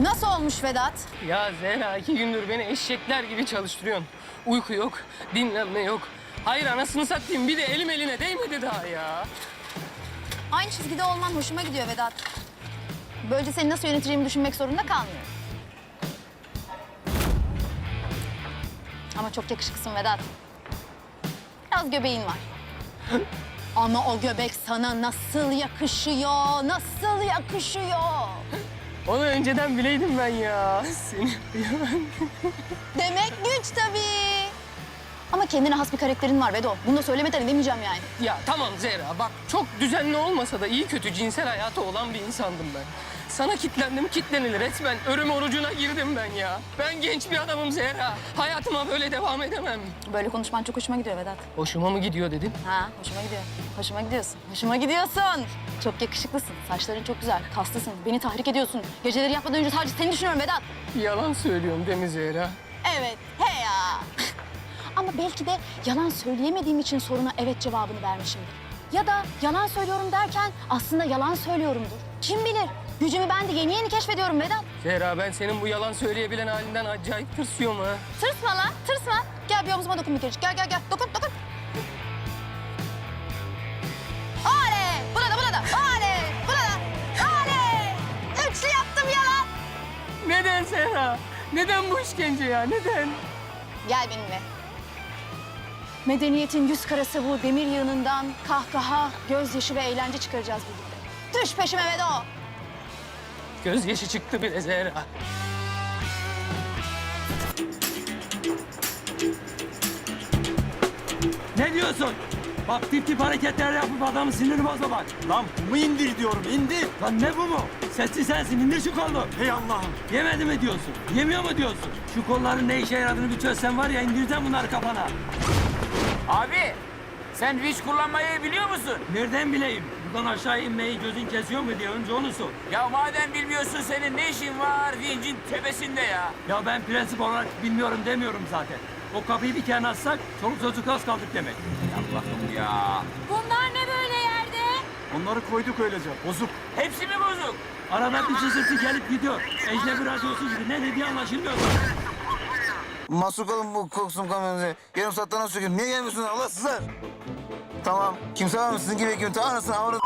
Nasıl olmuş Vedat? Ya Zehra iki gündür beni eşekler gibi çalıştırıyorsun. Uyku yok, dinlenme yok. Hayır anasını satayım bir de elim eline değmedi daha ya. Aynı çizgide olman hoşuma gidiyor Vedat. Böylece seni nasıl yöneteceğimi düşünmek zorunda kalmıyorum. Ama çok yakışıklısın Vedat. Biraz göbeğin var. Ama o göbek sana nasıl yakışıyor, nasıl yakışıyor. Onu önceden bileydim ben ya. Seni Demek güç tabii. Ama kendine has bir karakterin var Vedo. Bunu da söylemeden edemeyeceğim yani. Ya tamam Zehra bak çok düzenli olmasa da iyi kötü cinsel hayatı olan bir insandım ben. Sana kitlendim kitlenilir resmen. Ölüm orucuna girdim ben ya. Ben genç bir adamım Zehra. Hayatıma böyle devam edemem. Böyle konuşman çok hoşuma gidiyor Vedat. Hoşuma mı gidiyor dedin? Ha, hoşuma gidiyor. Hoşuma gidiyorsun. Hoşuma gidiyorsun. Çok yakışıklısın. Saçların çok güzel. Kaslısın. Beni tahrik ediyorsun. Geceleri yapmadan önce sadece seni düşünüyorum Vedat. Yalan söylüyorum değil mi Zehra? Evet, he ya. Ama belki de yalan söyleyemediğim için soruna evet cevabını vermişimdir. Ya da yalan söylüyorum derken aslında yalan söylüyorumdur. Kim bilir? Gücümü ben de yeni yeni keşfediyorum Vedat. Zehra ben senin bu yalan söyleyebilen halinden acayip tırsıyorum ha. Tırsma lan, tırsma. Gel bir omzuma dokun bir kerecik. Gel, gel, gel. Dokun, dokun. Oley! Buna da, buna da. Oley! Buna da. Oley! Üçlü yaptım yalan. Neden Zehra? Neden bu işkence ya? Neden? Gel benimle. Medeniyetin yüz karası bu demir yığınından kahkaha, gözyaşı ve eğlence çıkaracağız birlikte. Düş peşime Vedo. Gözyaşı çıktı bile Zehra. Ne diyorsun? Bak tip tip hareketler yapıp adamın sinirini bozma bak. Lan kumu indir diyorum indir. Lan ne bu mu? Sesli sensin indir şu kolu. Hey Allah'ım. Yemedi mi diyorsun? Yemiyor mu diyorsun? Şu kolların ne işe yaradığını bir çözsen var ya indireceğim bunları kafana. Abi sen vinç kullanmayı biliyor musun? Nereden bileyim? Buradan aşağı inmeyi gözün kesiyor mu diye önce onu sor. Ya madem bilmiyorsun senin ne işin var vincin tepesinde ya? Ya ben prensip olarak bilmiyorum demiyorum zaten. O kapıyı bir kenara atsak çoluk çocuk az kaldık demek. Allah'ım ya. Bunlar ne böyle yerde? Onları koyduk öylece. Bozuk. Hepsi mi bozuk? Arada bir cızırtı gelip gidiyor. Ecnebi radyosu gibi ne dediği anlaşılmıyor. Mahsur kalın bu koksun kamyonunuzu. Yarım saatten sökün. Niye gelmiyorsunuz Allah sizler? Tamam. Kimse var mı sizin gibi bekliyorum. Tamam anasını avradın.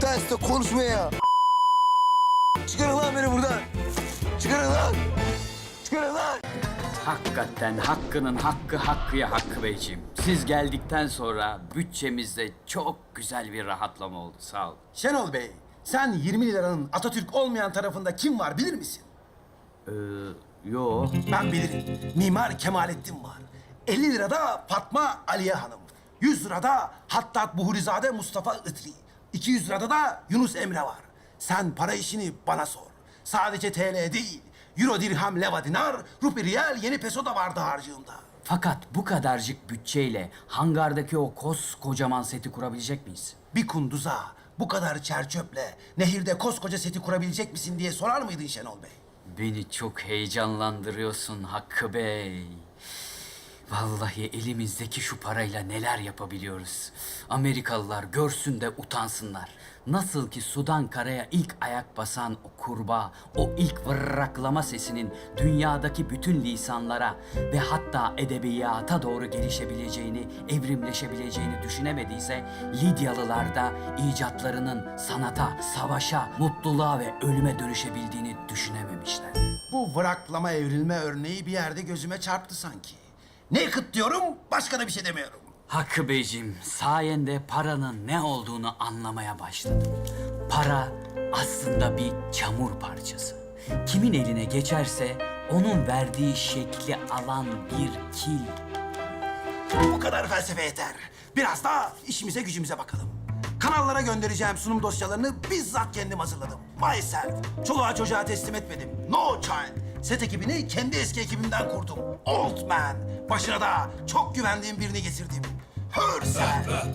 Terste konuşma ya. Çıkarın lan beni buradan. Çıkarın lan. Çıkarın lan. Hakikaten hakkının hakkı hakkıya hakkı beyciğim. Siz geldikten sonra bütçemizde çok güzel bir rahatlama oldu. Sağ ol. Şenol Bey, sen 20 liranın Atatürk olmayan tarafında kim var bilir misin? Ee, yo. Ben bilirim. Mimar Kemalettin var. 50 lirada Fatma Aliye Hanım. 100 lirada Hattat Buhurizade Mustafa Itri. 200 lirada da Yunus Emre var. Sen para işini bana sor. Sadece TL değil, Euro, dirham, leva, dinar, rupi, riyal, yeni peso da vardı harcığımda. Fakat bu kadarcık bütçeyle hangardaki o koskocaman seti kurabilecek miyiz? Bir kunduza bu kadar çerçöple nehirde koskoca seti kurabilecek misin diye sorar mıydın Şenol Bey? Beni çok heyecanlandırıyorsun Hakkı Bey. Vallahi elimizdeki şu parayla neler yapabiliyoruz. Amerikalılar görsün de utansınlar. Nasıl ki sudan karaya ilk ayak basan o kurbağa, o ilk vırraklama sesinin dünyadaki bütün lisanlara ve hatta edebiyata doğru gelişebileceğini, evrimleşebileceğini düşünemediyse, Lidyalılar da icatlarının sanata, savaşa, mutluluğa ve ölüme dönüşebildiğini düşünememişler. Bu vıraklama evrilme örneği bir yerde gözüme çarptı sanki. Ne kıt diyorum, başka da bir şey demiyorum. Hakkı Beyciğim, sayende paranın ne olduğunu anlamaya başladım. Para aslında bir çamur parçası. Kimin eline geçerse onun verdiği şekli alan bir kil. Bu kadar felsefe yeter. Biraz daha işimize gücümüze bakalım. Kanallara göndereceğim sunum dosyalarını bizzat kendim hazırladım. Myself. Çoluğa çocuğa teslim etmedim. No child. Set ekibini kendi eski ekibimden kurdum. Old man. Başına da çok güvendiğim birini getirdim. Hürsel.